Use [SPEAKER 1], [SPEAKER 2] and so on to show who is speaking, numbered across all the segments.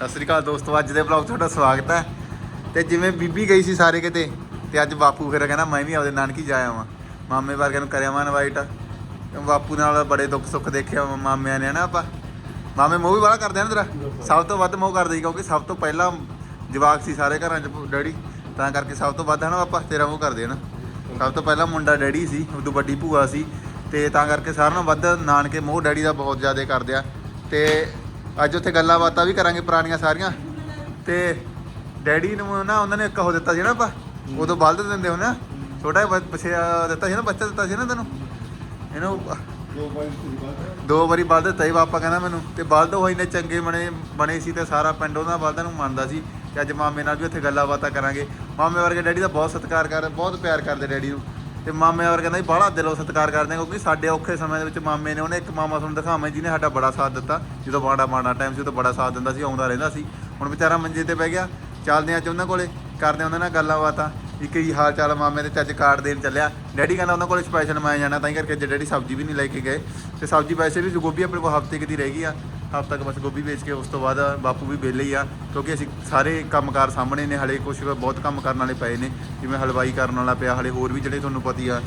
[SPEAKER 1] ਸਤਿ ਸ੍ਰੀ ਅਕਾਲ ਦੋਸਤੋ, ਅੱਜ ਦੇ ਵਲੌਗ ਤੁਹਾਡਾ ਸਵਾਗਤ ਹੈ। ਤੇ ਜਿਵੇਂ ਬੀਬੀ ਗਈ ਸੀ ਸਾਰੇ ਕਿਤੇ, ਤੇ ਅੱਜ ਬਾਪੂ ਫਿਰ ਕਹਿੰਦਾ, ਮੈਂ ਵੀ ਆਪਦੇ ਨਾਨਕੀ ਜਾ ਆਵਾਂ। ਮਾਮੇ ਵਰਗੇ ਨੂੰ ਕਰਿਆ ਮੈਂ ਇਨਵਾਈਟ ਬਾਪੂ ਨਾਲ ਬੜੇ ਦੁੱਖ ਸੁੱਖ ਦੇਖਿਆ ਮਾਮਿਆਂ ਨੇ ਨਾ ਆਪਾਂ? ਮਾਮੇ ਮੋਹ ਵੀ ਬੜਾ ਕਰਦੇ ਆ ਨਾ ਤੇਰਾ? ਸਭ ਤੋਂ ਵੱਧ ਮੋਹ ਕਰਦੇ ਸੀ, ਕਿਉਂਕਿ ਸਭ ਤੋਂ ਪਹਿਲਾਂ ਜਵਾਕ ਸੀ ਸਾਰੇ ਘਰਾਂ 'ਚ ਡੈਡੀ। ਤਾਂ ਕਰਕੇ ਸਭ ਤੋਂ ਵੱਧ ਹੈ ਨਾ ਆਪਾਂ ਤੇਰਾ ਮੋਹ ਕਰਦੇ ਆ ਨਾ। ਸਭ ਤੋਂ ਪਹਿਲਾਂ ਮੁੰਡਾ ਡੈਡੀ ਸੀ, ਉਦੋਂ ਵੱਡੀ ਭੂਆ ਸੀ। ਤੇ ਤਾਂ ਕਰਕੇ ਸਾਰਿਆਂ ਨਾਲੋਂ ਵੱਧ ਨਾਨਕੇ ਮੋਹ ਡੈਡੀ ਦਾ ਬਹੁਤ ਜ਼ਿਆਦਾ ਕਰਦੇ ਆ। ਤੇ ਅੱਜ ਉੱਥੇ ਗੱਲਾਂ ਬਾਤਾਂ ਵੀ ਕਰਾਂਗੇ ਪੁਰਾਣੀਆਂ ਸਾਰੀਆਂ। ਤੇ ਡੈਡੀ ਨੂੰ ਨਾ ਉਹਨਾਂ ਨੇ ਇੱਕ ਉਹ ਦਿੱਤਾ ਸੀ ਨਾ ਆਪਾਂ ਉਦੋਂ ਬਲਦ ਦਿੰਦੇ ਹੁੰਦੇ ਆ। ਛੋਟਾ ਜਿਹਾ ਬੱਚਾ ਦਿੱਤਾ ਸੀ ਨਾ ਬੱਚਾ ਦਿੱਤਾ ਸੀ ਨਾ ਤੈਨੂੰ। ਇਹਨੂੰ ਦੋ ਵਾਰੀ ਬਲਦ। ਦਿੱਤਾ ਸੀ ਪਾਪਾ ਕਹਿੰਦਾ ਮੈਨੂੰ। ਤੇ ਬਲਦ ਉਹ ਇੰਨੇ ਚੰਗੇ ਬਣੇ ਬਣੇ ਸੀ ਤੇ ਸਾਰਾ ਪਿੰਡ ਉਹਨਾਂ ਬਲਦਾਂ ਨੂੰ ਮੰਨਦਾ ਸੀ। ਤੇ ਅੱਜ ਮਾਮੇ ਨਾਲ ਵੀ ਉੱਥੇ ਗੱਲਾਂ ਬਾਤਾਂ ਕਰਾਂਗੇ। ਮਾਮੇ ਵਰਗੇ ਡੈਡੀ ਦਾ ਬਹੁਤ ਸਤਿਕਾਰ ਕਰਦੇ ਬਹੁਤ ਪਿਆਰ ਕਰਦੇ ਡੈਡੀ ਨੂੰ। ਤੇ ਮਾਮੇ ਔਰ ਕਹਿੰਦਾ ਬੜਾ ਦਿਲੋਂ ਸਤਿਕਾਰ ਕਰਦੇ ਆ, ਕਿਉਂਕਿ ਸਾਡੇ ਔਖੇ ਸਮੇਂ ਦੇ ਵਿੱਚ ਮਾਮੇ ਨੇ ਉਹਨੇ ਇੱਕ ਮਾਮਾ ਤੁਹਾਨੂੰ ਦਿਖਾਵਾਂ ਜਿਹਨੇ ਸਾਡਾ ਬੜਾ ਸਾਥ ਦਿੱਤਾ। ਜਦੋਂ ਮਾੜਾ ਮਾੜਾ ਟਾਈਮ ਸੀ, ਉਦੋਂ ਬੜਾ ਸਾਥ ਦਿੰਦਾ ਸੀ, ਆਉਂਦਾ ਰਹਿੰਦਾ ਸੀ। ਹੁਣ ਵਿਚਾਰਾ ਮੰਜੇ ਤੇ ਬਹਿ ਗਿਆ, ਚੱਲਦੇ ਆ ਅੱਜ ਉਹਨਾਂ ਕੋਲੇ, ਕਰਦੇ ਉਹਨਾਂ ਨਾਲ ਗੱਲਾਂ ਬਾਤਾਂ ਇੱਕ ਹੀ ਹਾਲ ਚਾਲ ਮਾਮੇ ਦੇ ਚੱਜ ਕਾਰਡ ਦੇਣ ਚੱਲਿਆ। ਡੈਡੀ ਕਹਿੰਦਾ ਉਹਨਾਂ ਕੋਲੇ ਸਪੈਸ਼ਲ ਮੈਂ ਜਾਣਾ, ਤਾਂ ਹੀ ਕਰਕੇ ਜੇ ਡੈਡੀ ਸਬਜ਼ੀ ਵੀ ਨਹੀਂ ਲੈ ਕੇ ਗਏ। ਤੇ ਸਬਜ਼ੀ ਵੈਸੇ ਵੀ ਗੋਭੀ ਆਪਣੇ ਕੋਲ ਹਫ਼ਤੇ ਦੀ ਰਹਿ ਗਈ ਆ। ਹਫਤਾ ਤੱਕ ਬਸ ਗੋਭੀ ਵੇਚ ਕੇ ਉਸ ਤੋਂ ਬਾਅਦ ਬਾਪੂ ਵੀ ਵਿਹਲੇ ਹੀ ਆ ਕਿਉਂਕਿ ਅਸੀਂ ਸਾਰੇ ਕੰਮਕਾਰ ਸਾਹਮਣੇ ਨੇ ਹਲੇ ਕੁਝ ਬਹੁਤ ਕੰਮ ਕਰਨ ਵਾਲੇ ਪਏ ਨੇ ਜਿਵੇਂ ਹਲਵਾਈ ਕਰਨ ਵਾਲਾ ਪਿਆ ਹਲੇ ਹੋਰ ਵੀ ਜਿਹੜੇ ਤੁਹਾਨੂੰ ਪਤੀ ਆ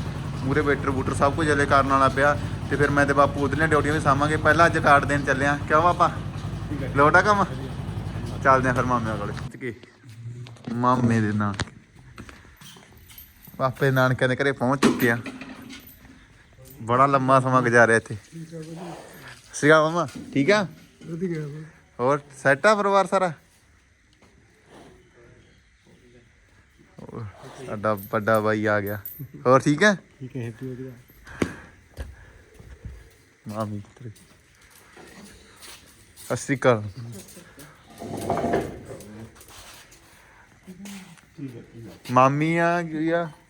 [SPEAKER 1] ਮੂਰੇ ਵੇਟਰ ਬੂਟਰ ਸਭ ਕੁਝ ਹਲੇ ਕਰਨ ਵਾਲਾ ਪਿਆ ਤੇ ਫਿਰ ਮੈਂ ਤੇ ਬਾਪੂ ਉਧਰਲੇ ਡਿਊਟੀਆਂ ਵੀ ਸਾਂਭਾਂਗੇ ਪਹਿਲਾਂ ਅੱਜ ਕਾਰਡ ਦੇਣ ਚੱਲੇ ਆ। ਕਿਉਂ ਪਾਪਾ ਲੋਟਾ ਕੰਮ? ਚੱਲਦੇ ਆ ਫਿਰ ਮਾਮਿਆਂ ਕੋਲੇ। ਕੇ? ਮਾਮੇ ਦੇ ਨਾਲ ਪਾਪੇ ਨਾਨਕਿਆਂ ਦੇ ਘਰੇ ਪਹੁੰਚ ਚੁੱਕੇ ਆ। ਬੜਾ ਲੰਮਾ ਸਮਾਂ ਗੁਜ਼ਾਰਿਆ ਇੱਥੇ। ਸਿਗਾ ਮਾਮਾ ਠੀਕ ਆ
[SPEAKER 2] ਵਧੀਆ
[SPEAKER 1] ਹੋਰ ਸੈਟ ਆ ਪਰਿਵਾਰ ਸਾਰਾ ਹੋਰ, ਸਾਡਾ ਵੱਡਾ ਬਾਈ ਆ ਗਿਆ ਹੋਰ ਠੀਕ ਹੈ
[SPEAKER 2] ਠੀਕ ਹੈ ਹੈਪੀ ਵਧੀਆ
[SPEAKER 1] ਮਾਮੀ ਤੇਰੀ ਸਤਿ ਸ਼੍ਰੀ ਅਕਾਲ ਮਾਮੀ ਆ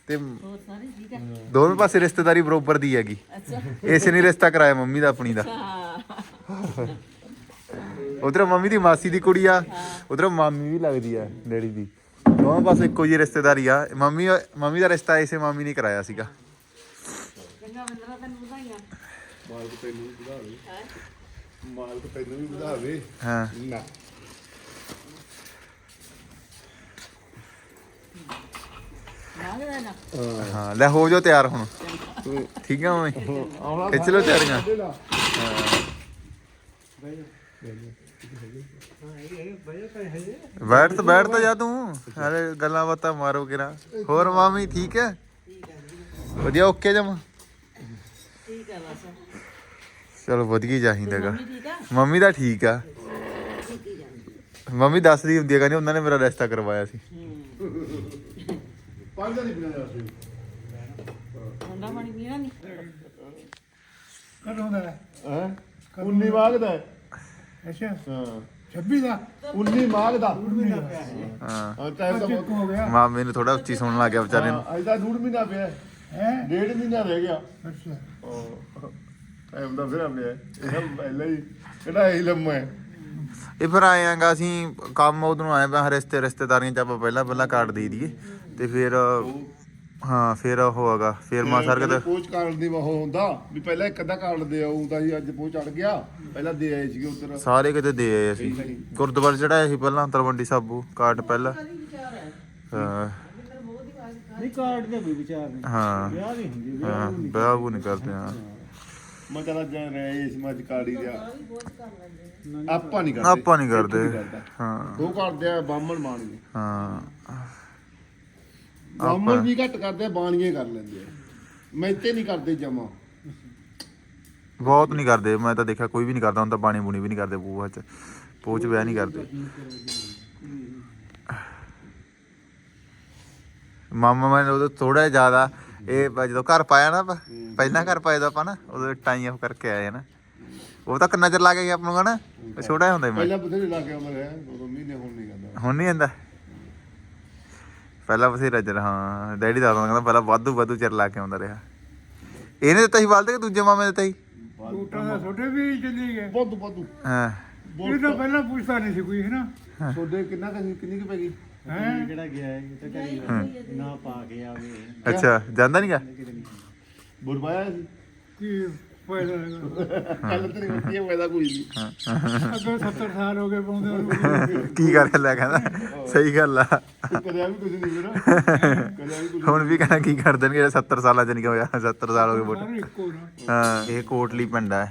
[SPEAKER 1] ਤੇ ਦੋਵੇਂ ਪਾਸੇ ਰਿਸ਼ਤੇਦਾਰੀ ਬਰੋਬਰ ਦੀ ਹੈਗੀ। ਇਸੇ ਨੇ ਰਿਸ਼ਤਾ ਕਰਾਇਆ ਮੰਮੀ ਦਾ ਆਪਣੀ ਦਾ। ਉਧਰ ਮੰਮੀ ਦੀ ਮਾਸੀ ਦੀ ਕੁੜੀ ਆ ਉਧਰ ਮਾਮੀ ਵੀ ਲੱਗਦੀ ਆ ਡੈਡੀ ਦੀ। ਦੋਵਾਂ ਪਾਸੇ ਇੱਕੋ ਜਿਹੀ ਰਿਸ਼ਤੇਦਾਰੀ ਆ। ਮੰਮੀ ਮੰਮੀ ਦਾ ਰਿਸ਼ਤਾ ਇਸੇ ਮਾਮੀ ਨੇ ਕਰਾਇਆ ਸੀਗਾ।
[SPEAKER 2] ਮਾਲਕ ਤੈਨੂੰ ਵੀ ਵਧਾਵੇ। ਮਾਲਕ ਤੈਨੂੰ ਵੀ ਵਧਾਵੇ।
[SPEAKER 1] ਹਾਂ।
[SPEAKER 2] ਨਾ।
[SPEAKER 1] ਹਾਂ ਲੈ ਹੋ ਜਾਓ ਤਿਆਰ ਹੁਣ। ਠੀਕ ਆ ਮੰਮੀ ਖਿੱਚ ਲਓ ਤਿਆਰੀਆਂ। ਬੈਠ ਤਾਂ ਬੈਠ ਤਾਂ ਜਾ ਤੂੰ। ਅਰੇ ਗੱਲਾਂ ਬਾਤਾਂ ਮਾਰੋ ਕਿਰਾ। ਹੋਰ ਮਾਮੀ ਠੀਕ ਹੈ? ਵਧੀਆ ਓਕੇ ਜਮ?
[SPEAKER 3] ਠੀਕ ਆ ਬਸ।
[SPEAKER 1] ਚਲੋ ਵਧੀਆ ਹੀ ਚਾਹੀਦਾਗਾ
[SPEAKER 3] ਮੰਮੀ
[SPEAKER 1] ਦਾ ਠੀਕ ਆ।
[SPEAKER 3] ਹੀ
[SPEAKER 1] ਮੰਮੀ ਦੱਸਦੀ ਹੁੰਦੀ ਹੈ ਕਹਿੰਦੀ ਉਹਨਾਂ ਨੇ ਮੇਰਾ ਰਿਸ਼ਤਾ ਕਰਵਾਇਆ ਸੀ।
[SPEAKER 2] ਨਹੀਂ ਪੀਣਾ
[SPEAKER 3] ਠੰਡਾ ਪਾਣੀ ਪੀਣਾ ਨਹੀਂ
[SPEAKER 2] ਕਦੋਂ ਦਾ
[SPEAKER 4] ਹੈ? 19 ਮਾਘ ਦਾ ਹੈ।
[SPEAKER 2] ਅੱਛਾ।
[SPEAKER 4] ਹਾਂ।
[SPEAKER 2] 26 ਦਾ?
[SPEAKER 4] 19 ਮਾਘ ਦਾ।
[SPEAKER 1] ਹਾਂ।
[SPEAKER 4] ਹਾਂ। ਟਾਈਮ ਤਾਂ
[SPEAKER 2] ਚੁੱਕ ਹੋ ਗਿਆ।
[SPEAKER 1] ਮਾਮੇ ਨੂੰ ਥੋੜਾ ਉੱਚੀ ਸੁਣਨ ਲੱਗ ਗਿਆ ਵਿਚਾਰੇ ਨੂੰ।
[SPEAKER 4] ਹਾਂ, ਅੱਜ ਤਾਂ ਡੂਢ ਮਹੀਨਾ ਪਿਆ ਹੈ।
[SPEAKER 2] ਹੈ?
[SPEAKER 4] ਡੇਢ ਮਹੀਨਾ ਰਹਿ ਗਿਆ।
[SPEAKER 2] ਅੱਛਾ।
[SPEAKER 4] ਟਾਈਮ ਦਾ ਫਿਰ ਆਉਂਦੇ ਇਹ ਪਹਿਲਾਂ ਹੀ ਕਿਹੜਾ ਇਹ ਲੰਮਾ ਹੈ।
[SPEAKER 1] ਇਹ ਫਿਰ ਆਏ ਆਂਗਾ ਅਸੀਂ ਕੰਮ ਉਧਰੋਂ ਆਏ ਪਾ ਰਿਸ਼ਤੇ ਰਿਸ਼ਤੇਦਾਰੀਆਂ ਚ ਆਪਾਂ ਪਹਿਲਾਂ ਪਹਿਲਾਂ ਕਾਰਡ ਦੇ ਦਈਏ। ਤੇ ਫਿਰ ਹਾਂ ਫਿਰ ਉਹ ਹੈਗਾ। ਫਿਰ ਮਾ ਸਰ ਕਿਤੇ
[SPEAKER 4] ਪੋਚ ਕਾਰਡ ਦੀ ਉਹ ਹੁੰਦਾ ਵੀ ਪਹਿਲਾਂ ਇੱਕ ਅੱਧਾ ਕਾਰਡ ਦੇ ਆਉਂ ਤਾਂ ਹੀ ਅੱਜ ਪੋਚ ਚੜ ਗਿਆ। ਪਹਿਲਾਂ ਦੇ ਆਏ ਸੀਗੇ ਉਧਰ।
[SPEAKER 1] ਸਾਰੇ ਕਿਤੇ ਦੇ ਆਏ ਅਸੀਂ। ਗੁਰਦੁਆਰੇ ਚੜਾਇਆ ਸੀ ਪਹਿਲਾਂ ਤਲਵੰਡੀ ਸਾਬੂ ਕਾਰਡ ਪਹਿਲਾਂ। ਹਾਂ।
[SPEAKER 2] ਨਹੀਂ ਕਾਰਡ ਦੇ ਵੀ ਵਿਚਾਰ ਨਹੀਂ।
[SPEAKER 1] ਹਾਂ।
[SPEAKER 2] ਵਿਆਹ ਨਹੀਂ ਹੁੰਦੀ
[SPEAKER 1] ਹਾਂ ਵਿਆਹ ਨਹੀਂ ਕਰਦੇ ਹਾਂ।
[SPEAKER 4] ਮੈਂ ਕਹਿੰਦਾ ਜਾ ਰਹੇ ਇਸ ਮੱਝ ਕਾੜੀ ਦਿਆ ਆਪਾਂ ਨਹੀਂ ਕਰਦੇ।
[SPEAKER 1] ਆਪਾਂ ਨਹੀਂ ਕਰਦੇ। ਹਾਂ।
[SPEAKER 4] ਦੋ ਕਰਦੇ ਆ ਬਾਹਮਣ ਬਾਣੀਏ
[SPEAKER 1] ਹਾਂ।
[SPEAKER 4] ਬਾਹਮਣ ਵੀ ਘੱਟ ਕਰਦੇ ਆ ਬਾਣੀਏ ਕਰ ਲੈਂਦੇ ਆ। ਮੈਤੇ ਨਹੀਂ ਕਰਦੇ ਜਮਾ।
[SPEAKER 1] ਬਹੁਤ ਨਹੀਂ ਕਰਦੇ। ਮੈਂ ਤਾਂ ਦੇਖਿਆ ਕੋਈ ਵੀ ਨਹੀਂ ਕਰਦਾ ਹੁਣ ਤਾਂ ਬਾਣੀ ਬੁਣੀ ਵੀ ਨਹੀਂ ਕਰਦੇ ਪੂਆ ਚ ਪੋਚ ਵਿਆਹ ਨਹੀਂ ਕਰਦੇ। ਮਾਮਾ ਮੈਂ ਉਦੋਂ ਥੋੜਾ ਜ਼ਿਆਦਾ ਇਹ ਜਦੋਂ ਘਰ ਪਾਇਆ ਨਾ ਆਪਾਂ, ਪਹਿਲਾਂ ਘਰ ਪਾਇਆ ਤਾਂ ਆਪਾਂ ਨਾ ਉਦੋਂ ਟਾਈ ਆਫ ਕਰਕੇ ਆਏ ਨਾ। ਉਹ ਤਾਂ ਕਿੰਨਾ ਚਿਰ ਲੱਗ ਗਿਆ ਆਪਾਂ ਨੂੰ ਹਨਾ? ਉਹ ਛੋਟਾ ਜਿਹਾ ਹੁੰਦਾ ਸੀ ਮੈਂ।
[SPEAKER 4] ਪਹਿਲਾਂ ਬਥੇਰੇ ਲਾ ਕੇ ਰਿਹਾ ਦੋ ਦੋ ਮਹੀਨੇ ਹੁਣ ਨਹੀਂ ਕਰਦਾ।
[SPEAKER 1] ਹੁਣ ਨਹੀਂ ਆਂਦਾ ਪਹਿਲਾਂ ਬਥੇਰਾ ਚਿਰ ਹਾਂ ਡੈਡੀ ਦਾ ਕਹਿੰਦਾ ਪਹਿਲਾਂ ਵਾਧੂ ਵਾਧੂ ਚਿਰ ਲਾ ਕੇ ਆਉਂਦਾ ਰਿਹਾ। ਇਹਨੇ ਦਿੱਤਾ ਸੀ ਬਲਦ ਕਿ ਦੂਜੇ ਮਾਮੇ ਨੇ ਦਿੱਤਾ ਸੀ?
[SPEAKER 2] ਬੂਟਾਂ ਦਾ ਛੋਟੇ ਵੀ ਚੱਲੀ ਗਏ।
[SPEAKER 4] ਬਹੁਤ ਬਹੁਤ
[SPEAKER 1] ਹਾਂ।
[SPEAKER 2] ਇਹ ਤਾਂ ਪਹਿਲਾਂ ਪੁੱਛਦਾ ਨਹੀਂ ਸੀ ਕੋਈ ਹੈ ਨਾ?
[SPEAKER 4] ਛੋਡੇ ਕਿੰਨਾ ਕੁ- ਕਿੰਨੀ ਕੁ ਪੈ ਗਈ?
[SPEAKER 2] ਹੈ?
[SPEAKER 5] ਕਿਹੜਾ ਗਿਆ ਹੈ ਇਹ ਤਾਂ ਘਰੀ ਨਾ ਪਾ ਕੇ ਆਵੇ।
[SPEAKER 1] ਅੱਛਾ ਜਾਂਦਾ ਨਹੀਂਗਾ
[SPEAKER 4] ਬੁਰਬਾਇਆ ਸੀ?
[SPEAKER 2] ਕਿ?
[SPEAKER 5] ਫਾਇਦਾ
[SPEAKER 4] ਕੱਲ ਤੇਰੀ ਹੁੰਦੀ ਹੈ ਫਾਇਦਾ ਕੋਈ ਨਹੀਂ
[SPEAKER 5] ਅੱਗੇ 70 ਸਾਲ ਹੋ ਗਏ ਪਾਉਂਦੇ ਨੂੰ
[SPEAKER 1] ਕੀ ਕਰ ਲੈ ਕਹਿੰਦਾ ਸਹੀ ਗੱਲ ਆ
[SPEAKER 4] ਕਰਿਆ ਵੀ ਕੁਝ ਨਹੀਂ ਵੀਰ ਕਰਿਆ ਵੀ ਕੁਝ
[SPEAKER 1] ਹੁਣ ਵੀ ਕਹਿੰਦਾ ਕੀ ਕਰ ਦੇਣਗੇ 70 ਸਾਲਾਂ ਚ ਨਹੀਂ ਹੋਇਆ 70 ਸਾਲ ਹੋ ਗਏ
[SPEAKER 5] ਇੱਕੋ
[SPEAKER 1] ਹਾਂ ਇਹ ਕੋਟਲੀ ਪਿੰਡ ਹੈ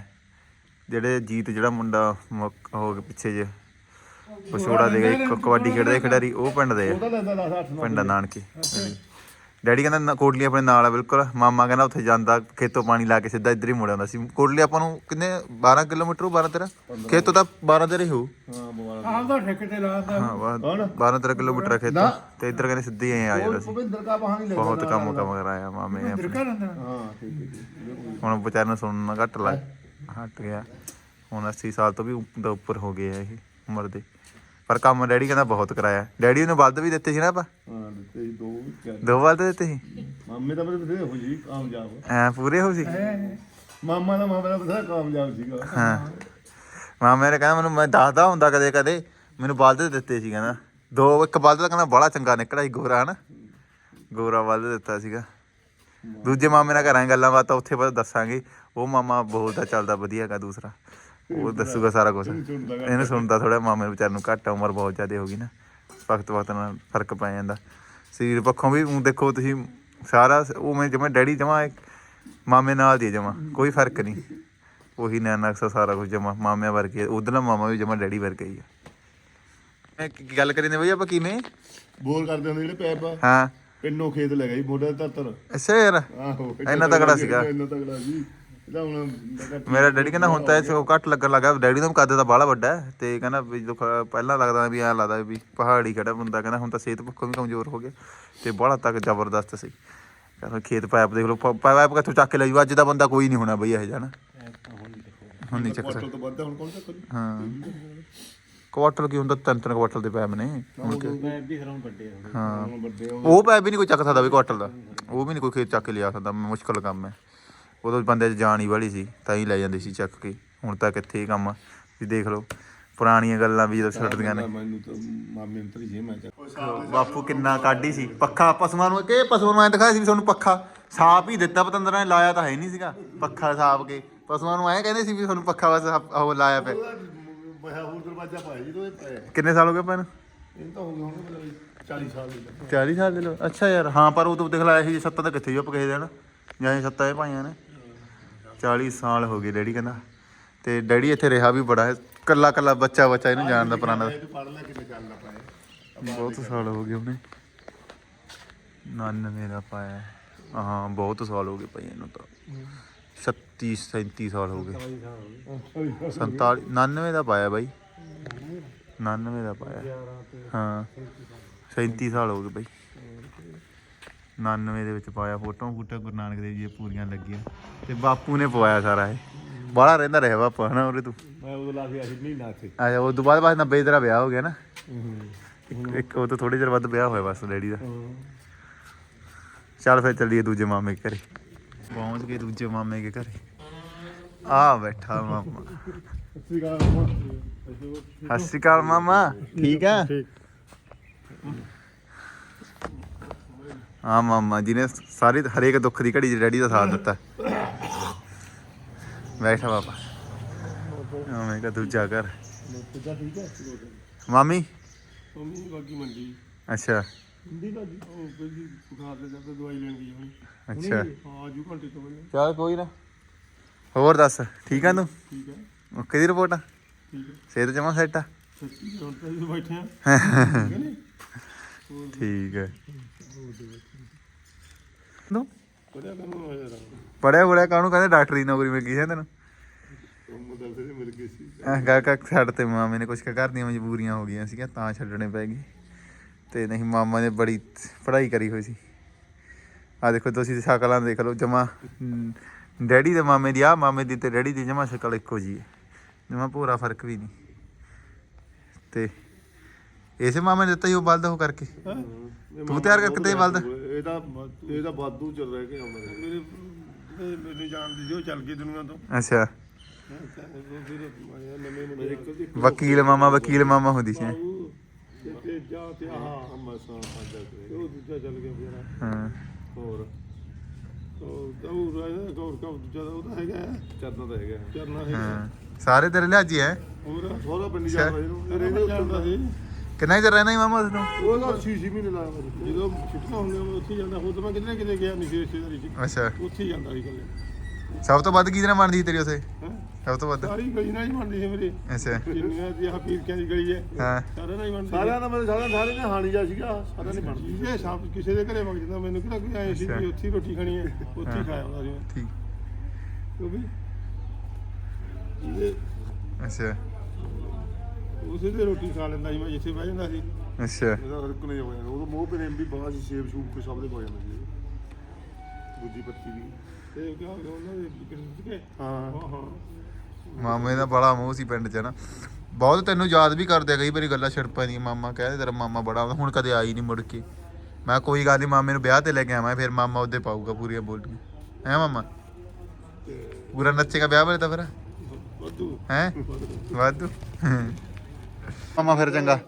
[SPEAKER 1] ਜਿਹੜੇ ਜੀਤ ਜਿਹੜਾ ਮੁੰਡਾ ਹੋ ਕੇ ਪਿੱਛੇ ਜੇ ਪਛੋੜਾ ਦੇ ਗਏ ਕ- ਕਬੱਡੀ ਖੇਡਦੇ ਖਿਡਾਰੀ ਉਹ ਪਿੰਡ ਦੇ ਆ
[SPEAKER 4] ਉਹਦਾ ਲੈਂਦਾ 10 8
[SPEAKER 1] ਪਿੰਡ ਨਾਨਕੇ ਡੈਡੀ ਕਹਿੰਦਾ ਕੋਟਲੀ ਆਪਣੇ ਨਾਲ ਆ ਬਿਲਕੁਲ। ਮਾਮਾ ਕਹਿੰਦਾ ਉੱਥੇ ਜਾਂਦਾ ਖੇਤੋਂ ਪਾਣੀ ਲਾ ਕੇ ਸਿੱਧਾ ਇੱਧਰ ਹੀ ਮੁੜ ਆਉਂਦਾ ਸੀ। ਕੋਟਲੀ ਆਪਾਂ ਨੂੰ ਕਿੰਨੇ 12 ਕਿਲੋਮੀਟਰ 12 13 ਖੇਤੋਂ ਤਾਂ 12 13 ਹੋ
[SPEAKER 4] ਹਾਂ ਬਵਾਲਾ
[SPEAKER 5] ਆਪ ਦਾ ਠੇਕੇ ਤੇ ਲਾਦਾ
[SPEAKER 1] ਹਾਂ
[SPEAKER 4] ਕੌਣ?
[SPEAKER 1] 12 13 ਕਿਲੋਮੀਟਰ ਖੇਤੋਂ ਤੇ। ਇੱਧਰ ਕਹਿੰਦੇ ਸਿੱਧੇ ਹੀ ਆ ਜਾਂਦਾ ਸੀ।
[SPEAKER 4] ਭਵਿੰਦਰ ਕਾ ਬਹਾਨੀ ਲੈ
[SPEAKER 1] ਬਹੁਤ ਕੰਮ ਕੰਮ ਕਰਾਇਆ ਮਾਮੇ
[SPEAKER 4] ਹਾਂ ਠੀਕ ਹੈ ਜੀ
[SPEAKER 1] ਹੁਣ ਵਿਚਾਰੇ ਨੂੰ ਸੁਣਨਾ ਘੱਟ ਲੱਗ ਹਟ ਗਿਆ। ਹੁਣ 80 ਸਾਲ ਤੋਂ ਵੀ ਉੱਪਰ ਹੋ ਗਏ ਆ ਇਹ ਉਮਰ ਦੇ। ਪਰ ਕੰਮ ਡੈਡੀ ਕਹਿੰਦਾ ਬਹੁਤ ਕਰਾਇਆ। ਡੈਡੀ ਨੂੰ ਬਲਦ ਵੀ ਦਿੱਤੇ ਸੀ ਨਾ ਆਪਾਂ?
[SPEAKER 4] ਹਾਂ ਦਿੱਤੇ ਜੀ ਦੋ ਚਾਰ
[SPEAKER 1] ਦੋ ਬਲਦ ਦਿੱਤੇ ਸੀ?
[SPEAKER 4] ਮਾਮੇ ਦਾ ਮੇਰੇ ਬਥੇਰੇ ਹੋ ਜੀ ਕਾਮਯਾਬ।
[SPEAKER 1] ਐ ਪੂਰੇ ਹੋ ਸੀ?
[SPEAKER 4] ਮਾਮਾ ਦਾ ਮਾਮਾ ਦਾ ਬਥੇਰਾ ਕਾਮਯਾਬ ਸੀਗਾ।
[SPEAKER 1] ਹਾਂ। ਮਾਮੇ ਨੇ ਕਹਿੰਦਾ ਮੈਨੂੰ ਮੈਂ ਦੱਸਦਾ ਹੁੰਦਾ ਕਦੇ ਕਦੇ ਮੈਨੂੰ ਬਲਦ ਦਿੱਤੇ ਸੀ ਕਹਿੰਦਾ। ਦੋ ਇੱਕ ਬਲਦ ਦਾ ਕਹਿੰਦਾ ਬੜਾ ਚੰਗਾ ਨਿਕਲਿਆ ਸੀ ਗੋਰਾ ਹਨਾ? ਗੋਰਾ ਬਲਦ ਦਿੱਤਾ ਸੀਗਾ। ਦੂਜੇ ਮਾਮੇ ਨਾਲ ਕਰਾਂਗੇ ਗੱਲਾਂ ਬਾਤਾਂ ਉੱਥੇ ਬਾਅਦ ਦੱਸਾਂਗੇ। ਉਹ ਮਾਮਾ ਬੋਲਦਾ ਚੱਲਦਾ ਵਧੀਆ ਹੈਗਾ ਦੂਸਰਾ। ਉਹ ਦੱਸੂਗਾ ਸਾਰਾ ਕੁਝ। ਇਹਨੂੰ ਸੁਣਦਾ ਥੋੜਾ ਮਾਮੇ ਵਿਚਾਰ ਨੂੰ ਘੱਟ ਉਮਰ ਬਹੁਤ ਜ਼ਿਆਦਾ ਹੋ ਗਈ ਨਾ। ਵਕਤ ਵਕਤ ਨਾਲ ਫ਼ਰਕ ਪੈ ਜਾਂਦਾ। ਸਰੀਰ ਪੱਖੋਂ ਵੀ ਊਂ ਦੇਖੋ ਤੁਸੀਂ ਸਾਰਾ ਉਵੇਂ ਜਿਵੇਂ ਡੈਡੀ ਜਮਾ ਮਾਮੇ ਨਾਲ ਦੀ ਜਮਾ। ਕੋਈ ਫ਼ਰਕ ਨਹੀਂ। ਉਹੀ ਨੈਣਾ ਅਕਸਰ ਸਾਰਾ ਕੁਝ ਜਮਾ ਮਾਮਿਆਂ ਵਰਗੇ ਉਧਰਲਾ ਮਾਮਾ ਵੀ ਜਮਾ ਡੈਡੀ ਵਰਗਾ ਹੀ ਆ। ਕੀ ਗੱਲ ਕਰੀ ਨੇ ਬਈ ਆਪਾਂ ਕਿਵੇਂ
[SPEAKER 4] ਬੋਲ ਕਰਦੇ ਹੁੰਦੇ ਜਿਹੜੇ ਪੈਪ ਆ।
[SPEAKER 1] ਹਾਂ।
[SPEAKER 4] ਪਿੰਨੋਂ ਖੇਤ ਲੈ ਮੋਢੇ ਤੇ ਤਰਤਰ
[SPEAKER 1] ਅੱਛਾ ਯਾਰ।
[SPEAKER 4] ਆਹੋ
[SPEAKER 1] ਇੰਨਾ ਤਗੜਾ ਸੀਗਾ।
[SPEAKER 4] ਇੰਨਾ ਤਗੜਾ ਸੀ। ਇਹਦਾ ਹੁਣ
[SPEAKER 1] ਮੇਰਾ ਡੈਡੀ ਕਹਿੰਦਾ ਹੁਣ ਤਾਂ ਇਹ 'ਚ ਘੱਟ ਲੱਗਣ ਲੱਗਾ ਡੈਡੀ ਦਾ ਕੱਦ ਤਾਂ ਬਾਹਲਾ ਵੱਡਾ ਹੈ ਤੇ ਕਹਿੰਦਾ ਵੀ ਜਦੋਂ ਖ- ਪਹਿਲਾਂ ਲੱਗਦਾ ਵੀ ਐਂ ਲੱਗਦਾ ਵੀ ਪਹਾੜੀ ਖੜਾ ਬੰਦਾ ਕਹਿੰਦਾ ਹੁਣ ਤਾਂ ਸਿਹਤ ਪੱਖੋਂ ਵੀ ਕਮਜ਼ੋਰ ਹੋ ਗਿਆ ਤੇ ਬਾਹਲਾ ਤੱਕ ਜ਼ਬਰਦਸਤ ਸੀ। ਕਹਿੰਦਾ ਖੇਤ ਪਾਇਪ ਦੇਖ ਲਓ ਪ- ਪਾਇਪ ਕਿੱਥੋਂ ਚੱਕ ਕੇ ਲੈ ਜੂ ਅੱਜ ਦਾ ਬੰਦਾ ਕੋਈ ਨਹੀਂ ਹੋਣਾ ਬਈ ਇਹ ਜਾਣਾ ਹੁਣ ਨਹੀਂ ਚੱਕ ਸਕਦਾ
[SPEAKER 4] ਤੋਂ ਵੱਧ ਹੁਣ ਕੌਣ ਚੱਕ
[SPEAKER 1] ਹਾਂ। ਕੁਆਟਰ ਕੀ ਹੁੰਦਾ ਤਿੰਨ ਤਿੰਨ ਕੁਆਟਰ ਦੇ ਪੈਪ ਨੇ। ਹੁਣ ਕਿ-
[SPEAKER 5] ਮੈਂ ਵੀ ਖਰਾਉਂ ਵੱਡੇ ਹੋ।
[SPEAKER 4] ਵੱਡੇ
[SPEAKER 1] ਉਹ ਪੈਪ ਵੀ ਨਹੀਂ ਕੋਈ ਚੱਕ ਸਕਦਾ ਵੀ ਕੁਆਟਰ ਦਾ। ਉਹ ਵੀ ਨਹੀਂ ਕੋਈ ਖੇਤ ਚੱਕ ਕੇ ਲਿਆ ਸਕਦਾ ਮੁਸ਼ਕਲ ਕੰਮ ਹੈ। ਉਦੋਂ ਬੰਦੇ 'ਚ ਜਾਣ ਹੀ ਵਾਲੀ ਸੀ ਤਾਂ ਹੀ ਲੈ ਜਾਂਦੇ ਸੀ ਚੱਕ ਕੇ। ਹੁਣ ਤਾਂ ਕਿੱਥੇ ਇਹ ਕੰਮ ਵੀ ਦੇਖ ਲਓ ਪੁਰਾਣੀਆਂ ਗੱਲਾਂ ਵੀ ਜਦੋਂ ਛੱਡਦੀਆਂ ਨੇ।
[SPEAKER 4] ਮੈਨੂੰ ਤਾਂ ਮਾਮੇ ਅੰਤਰੀ ਜੇ ਮੈਂ ਚੱਕ
[SPEAKER 1] ਬਾਪੂ ਕਿੰਨਾ ਕਾਢੀ ਸੀ। ਪੱਖਾ ਪਸ਼ੂਆਂ ਨੂੰ ਕਿ ਪਸ਼ੂਆਂ ਨੂੰ ਐ ਦਿਖਾਇਆ ਸੀ ਵੀ ਤੁਹਾਨੂੰ ਪੱਖਾ? ਸਾਫ਼ ਹੀ ਦਿੱਤਾ ਪਤੰਦਰਾਂ ਨੇ ਲਾਇਆ ਤਾਂ ਹੈ ਨਹੀਂ ਸੀਗਾ। ਪੱਖਾ ਸਾਫ਼ ਕੇ। ਪਸ਼ੂਆਂ ਨੂੰ ਐ ਕਹਿੰਦੇ ਸੀ ਵੀ ਤੁਹਾਨੂੰ ਪੱਖਾ ਬਸ ਆਹ- ਉਹ ਲਾਇਆ ਪਿਆ।
[SPEAKER 4] ਬਹਾ ਹੋਰ ਦਰਵਾਜ਼ਾ ਪਾਇਆ ਜੀ ਤੋਂ ਇਹ ਪਾਇਆ।
[SPEAKER 1] ਕਿੰਨੇ ਸਾਲ ਹੋ ਗਏ ਪੈਨ
[SPEAKER 4] ਇਹ ਤਾਂ ਹੋ ਗਏ ਹੋਣਗੇ ਮਤਲਬ 40 ਸਾਲ ਦੇ
[SPEAKER 1] 40 ਸਾਲ ਦੇ ਲੋ ਅੱਛਾ ਯਾਰ ਹਾਂ ਪਰ ਉਹ ਤੋਂ ਦਿਖ ਲਾਇਆ ਸੀ ਛੱਤਾਂ ਤਾਂ ਕਿੱਥੇ ਜੁੱਪ ਕਿਸੇ ਦੇਣ ਜਾਂ ਇਹ ਛੱਤਾਂ ਇਹ ਪਾਈਆਂ ਨੇ। 40 ਸਾਲ ਹੋ ਗਏ ਡੈਡੀ ਕਹਿੰਦਾ। ਤੇ ਡੈਡੀ ਇੱਥੇ ਰਿਹਾ ਵੀ ਬੜਾ ਹੈ। ਕੱਲਾ ਕੱਲਾ ਬੱਚਾ ਬੱਚਾ ਇਹਨੂੰ ਜਾਣਦਾ ਪੁਰਾਣਾ
[SPEAKER 4] ਇਹ ਪੜ ਲੈ ਕਿਤੇ ਚੱਲਦਾ ਪਾਇਆ
[SPEAKER 1] ਬਹੁਤ ਸਾਲ ਹੋ ਗਏ ਉਹਨੇ। 99 ਦਾ ਪਾਇਆ। ਹਾਂ, ਬਹੁਤ ਸਾਲ ਹੋ ਗਏ ਭਾਈ ਇਹਨੂੰ ਤਾਂ। 36 37 ਸਾਲ ਹੋ ਗਏ। 47 99 ਦਾ ਪਾਇਆ ਬਾਈ। 99 ਦਾ ਪਾਇਆ। ਹਾਂ 37 ਸਾਲ ਹੋ ਗਏ ਬਾਈ। 99 ਦੇ ਵਿੱਚ ਪਾਇਆ ਫੋਟੋ ਫੂਟੋ ਗੁਰੂ ਨਾਨਕ ਦੇਵ ਜੀ ਪੂਰੀਆਂ ਲੱਗੀਆਂ। ਤੇ ਬਾਪੂ ਨੇ ਪਵਾਇਆ ਸਾਰਾ ਇਹ। ਬਾਹਲਾ ਰਹਿੰਦਾ ਰਿਹਾ ਬਾਪੂ ਹਨਾ ਉਰੇ ਤੂੰ?
[SPEAKER 4] ਮੈਂ ਉਦੋਂ ਲਾ ਕੇ ਆਹੀ ਮਹੀਨਾ ਇੱਥੇ
[SPEAKER 1] ਆਇਆ ਉਸ ਤੋਂ ਬਾਅਦ ਬਾਅਦ 90 ਤੇਰਾ ਵਿਆਹ ਹੋ ਗਿਆ ਨਾ। ਇੱਕ- ਇੱਕ ਉਹ ਤੋਂ ਥੋੜੇ ਚਿਰ ਬਾਅਦ ਵਿਆਹ ਹੋਇਆ ਬਸ ਡੈਡੀ ਦਾ। ਚੱਲ ਫਿਰ ਚੱਲੀਏ ਦੂਜੇ ਮਾਮੇ ਕੇ ਘਰੇ। ਪਹੁੰਚ ਗਏ ਦੂਜੇ ਮਾਮੇ ਕੇ ਘਰੇ। ਆ ਬੈਠਾ ਮਾਮਾ।
[SPEAKER 4] ਸ੍ਰੀ ਅਕਾਲ
[SPEAKER 1] ਸਤਿ ਸ਼੍ਰੀ ਅਕਾਲ ਮਾਮਾ। ਠੀਕ ਆ? ਹਾਂ ਮਾਮਾ ਜਿਹਨੇ ਸਾਰੇ ਹਰੇਕ ਦੁੱਖ ਦੀ ਘੜੀ 'ਚ ਡੈਡੀ ਦਾ ਸਾਥ ਦਿੱਤਾ। ਬੈਠਾ ਬਾਬਾ। ਹਾਂ ਮੈਂ ਕਿਹਾ ਦੂਜਾ
[SPEAKER 4] ਠੀਕ ਹੈ
[SPEAKER 1] ਮਾਮੀ
[SPEAKER 2] ਮੰਮੀ ਬਾਕੀ ਮੰਡੀ।
[SPEAKER 1] ਅੱਛਾ।
[SPEAKER 2] ਮੰਡੀ ਦਾ ਉਹ ਪਹਿਲੀ ਬੁਖਾਰ ਦੇ ਚੱਲਦੇ ਦਵਾਈ ਲੈਣ ਗਈ ਹੁਣ।
[SPEAKER 1] ਅੱਛਾ।
[SPEAKER 2] ਹਾਂ। ਜੂ ਘੰਟੇ ਤੋਂ ਪਹਿਲਾਂ।
[SPEAKER 1] ਚੱਲ ਕੋਈ ਨਾ। ਹੋਰ ਦੱਸ ਠੀਕ ਆ ਤੂੰ?
[SPEAKER 2] ਠੀਕ ਹੈ
[SPEAKER 1] ਓਕੇ ਦੀ ਰਿਪੋਰਟ ਆ?
[SPEAKER 2] ਠੀਕ ਹੈ
[SPEAKER 1] ਸਿਹਤ ਜਮਾ ਸੈੱਟ ਆ?
[SPEAKER 2] ਸੱਚੀ ਹੁਣ ਤਾਂ ਅਸੀਂ ਬੈਠੇ ਆ। ਠੀਕ ਹੈ ਨੀ?
[SPEAKER 1] ਠੀਕ ਹੈ ਨੂੰ
[SPEAKER 2] ਕੋੜਿਆ ਕੰਮ ਹੋਇਆ
[SPEAKER 1] ਪੜਿਆ ਪੜਿਆ ਕਾਹਨੂੰ ਕਹਿੰਦੇ? ਡਾਕਟਰੀ ਨੌਕਰੀ ਮਿਲ ਗਈ ਹੈ ਤੈਨੂੰ।
[SPEAKER 2] ਉਹ ਮੁੰਡਾ ਤੇ ਮਿਲ ਗਈ ਸੀ।
[SPEAKER 1] ਐਂ ਗਾ ਕਾ ਛੱਡ ਤੇ ਮਾਮੇ ਨੇ ਕੁਛ ਕੁ ਘਰ ਦੀਆਂ ਮਜਬੂਰੀਆਂ ਹੋ ਗਈਆਂ ਸੀਗੀਆਂ ਤਾਂ ਛੱਡਣੇ ਪੈ ਗਏ। ਤੇ ਨਹੀਂ ਮਾਮਾ ਨੇ ਬੜੀ ਪੜ੍ਹਾਈ ਕਰੀ ਹੋਈ ਸੀ। ਆ ਦੇਖੋ ਤੁਸੀਂ ਸ਼ਕਲਾਂ ਦੇਖ ਲਓ ਜਮਾ ਡੈਡੀ ਦੇ ਮਾਮੇ ਦੀ ਆ ਮਾਮੇ ਦੀ ਤੇ ਡੈਡੀ ਦੀ ਜਮਾ ਸ਼ਕਲ ਇੱਕੋ ਜੀ ਹੈ। ਜਮਾ ਪੂਰਾ ਫ਼ਰਕ ਵੀ ਨਹੀਂ। ਤੇ ਇਸੇ ਮਾਮੇ ਨੇ ਦਿੱਤਾ ਹੀ ਉਹ ਬਲਦ ਉਹ ਕਰਕੇ। ਤੂੰ ਤਿਆਰ ਕਰਕੇ ਦੇ ਬਲਦ।
[SPEAKER 4] ਇਹਦਾ ਇਹਦਾ ਬਾਦੂ ਚੱਲ ਰਿਹਾ ਕਿ ਆਉਂਦਾ
[SPEAKER 2] ਮੇਰੇ ਇਹ ਮੇਰੇ ਜਾਣ ਦੀ ਜੋ ਚੱਲ ਗਈ ਦੁਨੀਆ ਤੋਂ।
[SPEAKER 1] ਅੱਛਾ।
[SPEAKER 2] ਫਿਰ ਆਇਆ ਨਵੇਂ ਮੁੰਡੇ
[SPEAKER 1] ਵਕੀਲ ਮਾਮਾ ਵਕੀਲ ਮਾਮਾ ਹੁੰਦੀ ਸੀ।
[SPEAKER 2] ਤੇ ਤੇ ਜਾ ਤੇ ਆਹ
[SPEAKER 4] ਮਸਾਂ ਪੰਜ
[SPEAKER 2] ਤੇ ਉਹ ਦੂਜਾ ਚੱਲ ਗਿਆ ਫਿਰ
[SPEAKER 1] ਹਾਂ।
[SPEAKER 4] ਹੋਰ।
[SPEAKER 2] ਉਹ ਦੂਰ ਹੈ ਗੌਰ ਕਾ ਦੂਜਾ ਦਾ ਉਹਦਾ ਹੈਗਾ ਹੈ।
[SPEAKER 4] ਚਰਨਾ ਤਾਂ ਹੈਗਾ
[SPEAKER 2] ਚਰਨਾ ਹੈਗਾ
[SPEAKER 1] ਹਾਂ ਸਾਰੇ ਤੇਰੇ ਲਿਆਜੀ ਹੈ?
[SPEAKER 2] ਹੋਰ
[SPEAKER 4] ਸੋਹਰਾ ਪਿੰਡੀ
[SPEAKER 1] ਅੱਛਾ।
[SPEAKER 4] ਜਾਂਦਾ ਇਹਨੂੰ।
[SPEAKER 2] ਇਹਦੇ ਜਾਂਦਾ ਸੀ
[SPEAKER 1] ਕਿੰਨਾ ਚਿਰ ਰਹਿਣਾ ਹੀ ਮਾਮਾ ਉਸ ਨੂੰ
[SPEAKER 4] ਉਹ ਤਾਂ 6 ਮਹੀਨੇ ਲਾਇਆ ਮੇਰੇ
[SPEAKER 2] ਜਦੋਂ ਛੁੱਟੀਆਂ ਹੁੰਦੀਆਂ ਮੈਂ ਉੱਥੇ ਜਾਂਦਾ। ਹੋਰ ਤਾਂ ਮੈਂ ਕਿਤੇ ਕਿਤੇ ਗਿਆ ਨਹੀਂ ਸੀ ਰਿਸ਼ਤੇਦਾਰੀ ਚ।
[SPEAKER 1] ਅੱਛਾ।
[SPEAKER 2] ਉੱਥੇ ਹੀ ਜਾਂਦਾ ਸੀ ਇਕੱਲੇ।
[SPEAKER 1] ਸਭ ਤੋਂ ਵੱਧ ਕਿਹਦੇ ਨਾਲ ਬਣਦੀ ਸੀ ਤੇਰੀ ਉਸੇ
[SPEAKER 2] ਹੈਂ?
[SPEAKER 1] ਸਭ ਤੋਂ ਵੱਧ।
[SPEAKER 2] ਸਾਰੀ ਗਲੀ ਨਾਲ ਹੀ ਬਣਦੀ ਸੀ ਮੇਰੀ।
[SPEAKER 1] ਅੱਛਾ।
[SPEAKER 2] ਜਿੰਨੀਆਂ ਦੀ ਆਹ ਪੀਰਕਿਆਂ ਦੀ ਗਲੀ ਹੈ
[SPEAKER 1] ਹਾਂ।
[SPEAKER 2] ਸਾਰਿਆਂ ਨਾਲ ਹੀ ਬਣਦੀ
[SPEAKER 4] ਸਾਰਿਆਂ ਦਾ ਮੇਰੇ ਸਾਰਿਆਂ ਸਾਰੇ ਨੇ ਹਾਣੀ ਜਾ ਸੀਗਾ ਸਾਰਿਆਂ ਨੇ ਬਣਦੀ
[SPEAKER 2] ਇਹ ਸਭ ਕਿਸੇ ਦੇ ਘਰੇ ਵਗ ਜਾਂਦਾ। ਮੈਨੂੰ ਕਿਹੜਾ ਕੋਈ ਆਏ ਸੀ
[SPEAKER 1] ਅੱਛਾ।
[SPEAKER 2] ਵੀ ਉੱਥੇ ਹੀ ਰੋਟੀ ਖਾਣੀ ਹੈ ਉੱਥੇ ਹੀ ਖਾਇਆ ਹੁੰਦਾ ਸੀ ਮੈਂ।
[SPEAKER 1] ਠੀਕ।
[SPEAKER 2] ਕਿਉਂਕਿ ਜਿਹਦੇ
[SPEAKER 1] ਅੱਛਾ।
[SPEAKER 2] ਉਸੇ ਦੇ ਰੋਟੀ ਖਾ ਲੈਂਦਾ ਸੀ ਮੈਂ ਜਿੱਥੇ ਬਹਿ ਜਾਂਦਾ ਸੀ।
[SPEAKER 1] ਅੱਛਾ।
[SPEAKER 4] ਇਹਦਾ ਹਰ ਇੱਕ ਨੇ ਹੋ ਜਾਂਦਾ ਉਹ ਮੋਹ ਪ੍ਰੇਮ ਵੀ ਬਾਹਰ ਸੀ ਸੇਬ ਸੂਬ ਕੋਈ ਸਭ ਦੇ ਹੋ ਜਾਂਦਾ ਸੀ। ਦੂਜੀ ਪੱਤੀ ਵੀ।
[SPEAKER 2] ਤੇ ਕਿਹਾ ਕਿ ਉਹਨਾਂ ਦੇ ਕਿਸ ਕੇ
[SPEAKER 4] ਹਾਂ।
[SPEAKER 2] ਹਾਂ ਹਾਂ।
[SPEAKER 1] ਮਾਮੇ ਦਾ ਬੜਾ ਮੋਹ ਸੀ ਪਿੰਡ 'ਚ ਨਾ। ਬਹੁਤ ਤੈਨੂੰ ਯਾਦ ਵੀ ਕਰਦੇ ਆ ਕਈ ਵਾਰੀ ਗੱਲਾਂ ਛਿੜ ਪੈਂਦੀਆਂ ਮਾਮਾ ਕਹਿੰਦੇ ਤੇਰਾ ਮਾਮਾ ਬੜਾ ਆਉਂਦਾ ਹੁਣ ਕਦੇ ਆਈ ਨਹੀਂ ਮੁੜ ਕੇ। ਮੈਂ ਕੋਈ ਗੱਲ ਨਹੀਂ ਮਾਮੇ ਨੂੰ ਵਿਆਹ ਤੇ ਲੈ ਕੇ ਆਵਾਂ ਫਿਰ ਮਾਮਾ ਉਹਦੇ ਪਾਊਗਾ ਪੂਰੀਆਂ ਬੋਲੀਆਂ। ਹੈ ਮਾਮਾ? ਪੂਰਾ ਨੱਚੇਗਾ ਵਿਆਹ ਵੇਲੇ ਤਾਂ ਫਿਰ?
[SPEAKER 2] ਵਾਧੂ।
[SPEAKER 1] ਹੈ? ਵਾਧੂ। ਮਾਮਾ ਫਿਰ ਚੰਗਾ।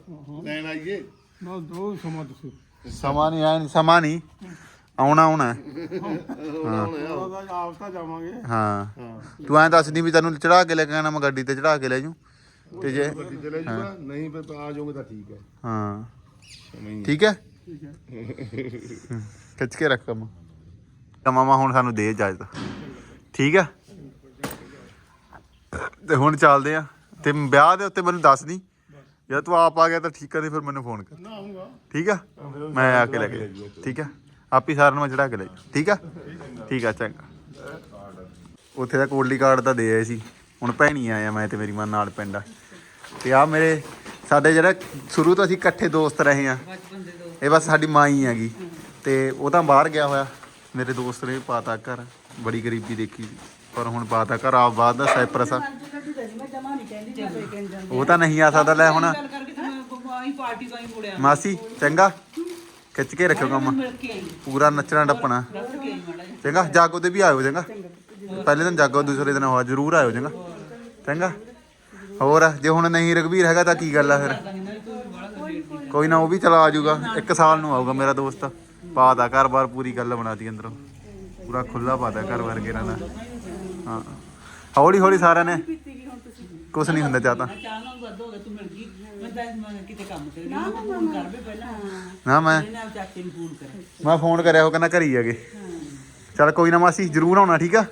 [SPEAKER 4] ਲੈਣ ਆਈਏ।
[SPEAKER 2] ਨਾਲ ਦੋ ਸਮਾਂ ਤੁਸੀਂ।
[SPEAKER 1] ਸਮਾਂ ਨਹੀਂ ਆਇਆ ਨਹੀਂ ਸਮਾਂ ਨਹੀਂ। ਆਉਣਾ ਆਉਣਾ। ਹੈ।
[SPEAKER 2] ਦਾ ਆਪ ਤਾਂ ਜਾਵਾਂਗੇ।
[SPEAKER 1] ਹਾਂ। ਤੂੰ ਐਂ ਦੱਸਦੀ ਵੀ ਤੈਨੂੰ ਚੜਾ ਕੇ ਲੈ ਕੇ ਆਣਾ ਮੈਂ ਗੱਡੀ ਤੇ ਚੜਾ ਕੇ ਲੈ ਜੂ ਤੇ ਜੇ
[SPEAKER 4] ਗੱਡੀ ਚਲੇ ਜੂਗਾ ਨਹੀਂ ਫਿਰ ਆ ਜਾਓਗੇ ਤਾਂ ਠੀਕ ਹੈ।
[SPEAKER 1] ਹਾਂ। ਠੀਕ ਹੈ?
[SPEAKER 2] ਠੀਕ ਹੈ।
[SPEAKER 1] ਖਿੱਚ ਕੇ ਰੱਖ ਕੰਮ। ਤਾਂ ਮਾਮਾ ਹੁਣ ਸਾਨੂੰ ਦੇ ਇਜਾਜ਼ਤ ਠੀਕ ਆ ਤੇ ਹੁਣ ਚੱਲਦੇ ਆ ਤੇ ਵਿਆਹ ਦੇ ਉੱਤੇ ਮੈਨੂੰ ਦੱਸ ਦੀ। ਜੇ ਤੂੰ ਆਪ ਆ ਗਿਆ ਤਾਂ ਠੀਕ ਆ ਨਹੀਂ ਫਿਰ ਮੈਨੂੰ ਫੋਨ ਕਰ।
[SPEAKER 2] ਨਾ ਆਉਂਗਾ
[SPEAKER 1] ਠੀਕ ਆ? ਮੈਂ ਆ ਕੇ ਲੈ ਕੇ। ਠੀਕ ਆ? ਆਪੀ ਸਾਰਿਆਂ ਨੂੰ ਚੜਾ ਕੇ ਲੈ ਜਾਊਂ। ਠੀਕ ਆ? ਠੀਕ ਆ ਚੰਗਾ। ਉੱਥੇ ਦਾ ਕੋਡਲੀ ਕਾਰਡ ਤਾਂ ਦੇ ਆਏ ਸੀ। ਹੁਣ ਭੈਣੀ ਆਇਆ ਮੈਂ ਤੇ ਮੇਰੀ ਮਾਂ ਨਾਲ ਪਿੰਡ ਆ। ਤੇ ਆ ਮੇਰੇ ਸਾਡੇ ਜਿਹੜਾ ਸ਼ੁਰੂ ਤੋਂ ਅਸੀਂ ਇਕੱਠੇ ਦੋਸਤ ਰਹੇ ਆ ਇਹ ਬਸ ਸਾਡੀ ਮਾਂ ਹੀ ਹੈਗੀ। ਤੇ ਉਹ ਤਾਂ ਬਾਹਰ ਗਿਆ ਹੋਇਆ। ਮੇਰੇ ਦੋਸਤ ਨੇ ਪਾਤਾ ਘਰ। ਬੜੀ ਗਰੀਬੀ ਦੇਖੀ। ਪਰ ਹੁਣ ਪਾਤਾ ਘਰ। ਆ ਬਾਅਦ ਦਾ ਸਾਈਪਰਸ ਆ। ਉਹ ਤਾਂ ਨਹੀਂ ਆ ਸਕਦਾ ਲੈ ਹੁਣ।
[SPEAKER 3] ਗੱਲ ਕਰਕੇ ਤੇ ਮੈਂ ਆਈ ਪਾਰਟੀ ਤੋਂ ਹੀ ਮੁੜਿਆ।
[SPEAKER 1] ਮਾਸੀ ਚੰਗਾ। ਖਿੱਚ ਕੇ ਰੱਖਿਓ ਕੰਮ।
[SPEAKER 3] ਮਿਲ ਕੇ ਆਈ।
[SPEAKER 1] ਪੂਰਾ ਨੱਚਣਾ ਟੱਪਣਾ
[SPEAKER 3] ਰੱਖ ਕੇ ਆਈ ਮਾੜਾ ਜਿਹਾ।
[SPEAKER 1] ਚੰਗਾ ਜਾਗੋ ਤੇ ਵੀ ਆਇਓ ਚੰਗਾ। ਪਹਿਲੇ ਦਿਨ ਜਾਗੋ ਦੂਸਰੇ ਦਿਨ ਹੋਆ ਜ਼ਰੂਰ ਆਇਓ ਚੰਗਾ। ਚੰਗਾ। ਹੋਰ ਜੇ ਹੁਣ ਨਹੀਂ ਰਘਵੀਰ ਹੈਗਾ ਤਾਂ ਕੀ ਗੱਲ ਆ ਫਿਰ?
[SPEAKER 3] ਕੋਈ ਬੜਾ
[SPEAKER 1] ਨਾ ਉਹ ਵੀ ਚਲਾ ਆਜੂਗਾ। ਇੱਕ ਸਾਲ ਨੂੰ ਆਊਗਾ ਮੇਰਾ ਦੋਸਤ। ਪਾਦਾ ਘਰ-ਬਾਰ ਪੂਰੀ ਗੱਲ ਬਣਾਤੀ ਅੰਦਰੋਂ। ਪੂਰਾ ਖੁੱਲਾ ਪਾਦਾ ਘਰ ਵਰਗੇ ਨਾਲ। ਹਾਂ। ਹੌਲੀ ਹੌਲੀ ਸਾਰਿਆਂ ਨੇ ਕੁਛ ਨਹੀਂ ਹੁੰਦਾ ਚਾਹਤਾ
[SPEAKER 3] ਚਾਹ ਨਾਲ ਵੱਧ ਹੋ ਗਿਆ ਤੂੰ ਮਿਲ ਗਈ। ਮੈਂ ਤਾਂ ਮੈਂ ਕਿਤੇ ਕੰਮ ਤੇ ਗਈ ਮੈਂ ਫੋਨ ਕਰ ਵੀ ਪਹਿਲਾਂ
[SPEAKER 1] ਨਾ ਮੈਂ
[SPEAKER 3] ਇਹਨਾਂ ਚਾਚੇ ਨੂੰ ਫੋਨ ਕਰ।
[SPEAKER 1] ਮੈਂ ਫੋਨ ਕਰਿਆ ਉਹ ਕਹਿੰਦਾ ਘਰੀ ਹੈਗੇ। ਚਲ ਕੋਈ ਨਾ ਮਾਸੀ ਜ਼ਰੂਰ ਆਉਣਾ ਠੀਕ ਆ?